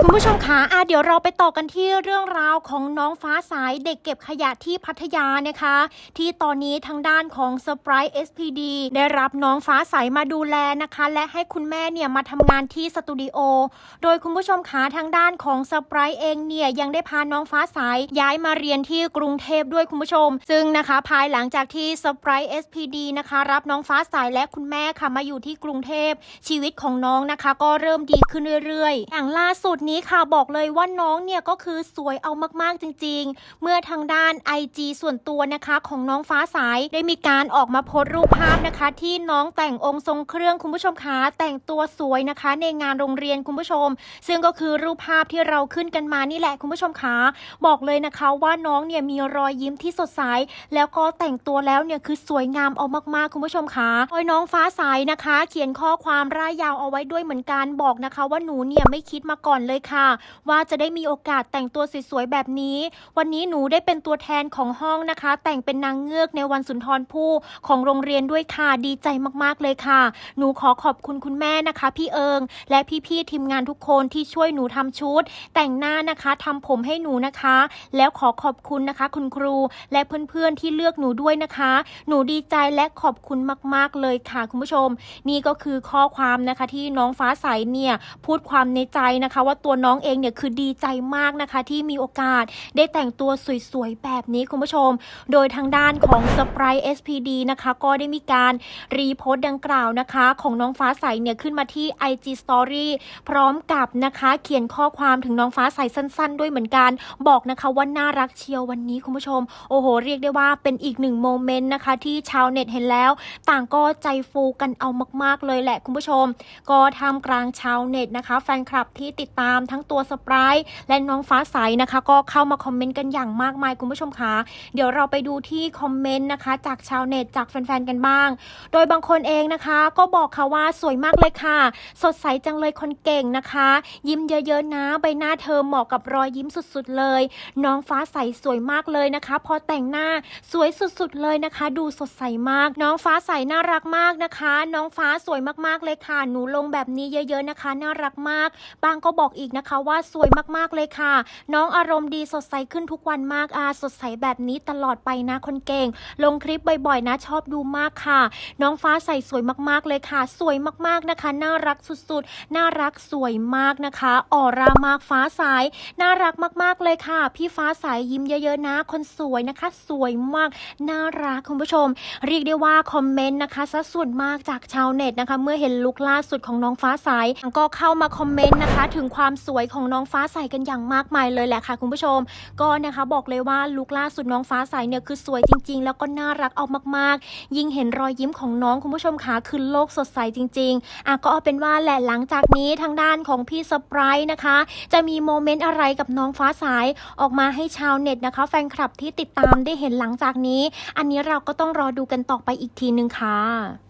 คุณผู้ชมคะอะเดี๋ยวเราไปต่อกันที่เรื่องราวของน้องฟ้าสายเด็กเก็บขยะที่พัทยานะคะ ที่ตอนนี้ทางด้านของ s p r i t e SPD ได้รับน้องฟ้าสายมาดูแลนะคะ และให้คุณแม่เนี่ยมาทำงานที่สตูดิโอ โดยคุณผู้ชมคะทางด้านของ s p r i t e เองเนี่ยยังได้พาน้องฟ้าสายย้ายมาเรียนที่กรุงเทพด้วยคุณผู้ชม ซึ่งนะคะภายหลังจากที่ s p r i t e SPD นะคะรับน้องฟ้าสายและคุณแม่ค่ะมาอยู่ที่กรุงเทพชีวิตของน้องนะคะ ก็เริ่มดีขึ้นเรื่อยๆ อย่างล่าสุดนี้ค่ะบอกเลยว่าน้องเนี่ยก็คือสวยเอามากๆจริง ๆ เมื่อทางด้าน IG ส่วนตัวนะคะของน้องฟ้าสายได้มีการออกมาโพสต์รูปภาพนะคะ ที่น้องแต่งองค์ทรงเครื่องคุณผู้ชมคะแต่งตัวสวยนะคะ ในงานโรงเรียนคุณผู้ชม ซึ่งก็คือรูปภาพที่เราขึ้นกันมานี่แหละคุณผู้ชมคะบอกเลยนะคะว่าน้องเนี่ยมีรอยยิ้มที่สดใสแล้วก็แต่งตัวแล้วเนี่ยคือสวยงามเอามากๆคุณผู้ชมคะโดยน้องฟ้าใสนะคะ เขียนข้อความร่ายยาวเอาไว้ด้วยเหมือนกันบอกนะคะ ว่าหนูเนี่ยไม่คิดมาก่อนเลยค่ะ ว่าจะได้มีโอกาสแต่งตัวสวยๆแบบนี้ วันนี้หนูได้เป็นตัวแทนของห้องนะคะ แต่งเป็นนางเงือกในวันสุนทรภู่ของโรงเรียนด้วยค่ะดีใจมากๆเลยค่ะ หนูขอขอบคุณคุณแม่นะคะ พี่เอิง และพี่ๆทีมงานทุกคนที่ช่วยหนูทำชุด แต่งหน้านะคะทำผมให้หนูนะคะ แล้วขอขอบคุณนะคะ คุณครู และเพื่อนๆที่เลือกหนูด้วยนะคะ หนูดีใจและขอบคุณมากๆเลยค่ะ คุณผู้ชม นี่ก็คือข้อความนะคะที่น้องฟ้าใสเนี่ยพูดความในใจนะคะว่าตัวน้องเองเนี่ยคือดีใจมากนะคะ ที่มีโอกาสได้แต่งตัวสวยๆ แบบนี้คุณผู้ชม โดยทางด้านของ s p r i t e SPD นะคะ ก็ได้มีการรีโพสต์ดังกล่าวนะคะ ของน้องฟ้าใสเนี่ยขึ้นมาที่ IG Story พร้อมกับนะคะเขียนข้อความถึงน้องฟ้าใสสั้น ๆ ด้วยเหมือนกัน บอกนะคะว่าน่ารักเชียววันนี้คุณผู้ชม โอ้โห เรียกได้ว่าเป็นอีกหนึ่งโมเมนต์นะคะ ที่ชาวเน็ตเห็นแล้ว ต่างก็ใจฟูกันเอามาก ๆ เลยแหละคุณผู้ชม ก็ท่ามกลางชาวเน็ตนะคะ แฟนคลับที่ติดตามทั้งตัวสปรายและน้องฟ้าใสนะคะ ก็เข้ามาคอมเมนต์กันอย่างมากมายคุณผู้ชมคะเดี๋ยวเราไปดูที่คอมเมนต์นะคะ จากชาวเน็ตจากแฟนๆกันบ้าง โดยบางคนเองนะคะ ก็บอกค่ะว่าสวยมากเลยค่ะ สดใสจังเลยคนเก่งนะคะ ยิ้มเยอะๆนะใบหน้าเธอเหมาะกับรอยยิ้มสุดๆเลย น้องฟ้าใสสวยมากเลยนะคะ พอแต่งหน้าสวยสุดๆเลยนะคะ ดูสดใสมาก น้องฟ้าใสน่ารักมากนะคะ น้องฟ้าสวยมากๆเลยค่ะ หนูลงแบบนี้เยอะ ๆนะคะ น่ารักมาก บางก็บอกอีกนะคะว่าสวยมากๆเลยค่ะ น้องอารมณ์ดีสดใสขึ้นทุกวันมากอาสดใสแบบนี้ตลอดไปนะคนเก่ง ลงคลิปบ่อยๆ นะชอบดูมากค่ะ น้องฟ้าใสสวยมากๆเลยค่ะ สวยมากๆนะคะ น่ารักสุดๆ น่ารักสวยมากนะคะออรามากฟ้าใสน่ารักมากๆเลยค่ะ พี่ฟ้าใสยิ้มเยอะๆนะ คนสวยนะคะ สวยมากน่ารักคุณผู้ชม เรียกได้ว่าคอมเมนต์นะคะซะส่วนมากจากชาวเน็ตนะคะ เมื่อเห็นลุคล่าสุดของน้องฟ้าใสก็เข้ามาคอมเมนต์นะคะ ถึงความความสวยของน้องฟ้าใสกันอย่างมากมายเลยแหละค่ะคุณผู้ชม ก็นะคะบอกเลยว่าลุคล่าสุดน้องฟ้าใสเนี่ยคือสวยจริง ๆ แล้วก็น่ารักเอามากๆ ยิ่งเห็นรอยยิ้มของน้องคุณผู้ชมค่ะคือโลกสดใสจริงๆอะก็เอาเป็นว่าแหละหลังจากนี้ทางด้านของพี่สปรายนะคะ จะมีโมเมนต์อะไรกับน้องฟ้าใสออกมาให้ชาวเน็ตนะคะ แฟนคลับที่ติดตามได้เห็นหลังจากนี้ อันนี้เราก็ต้องรอดูกันต่อไปอีกทีนึงค่ะ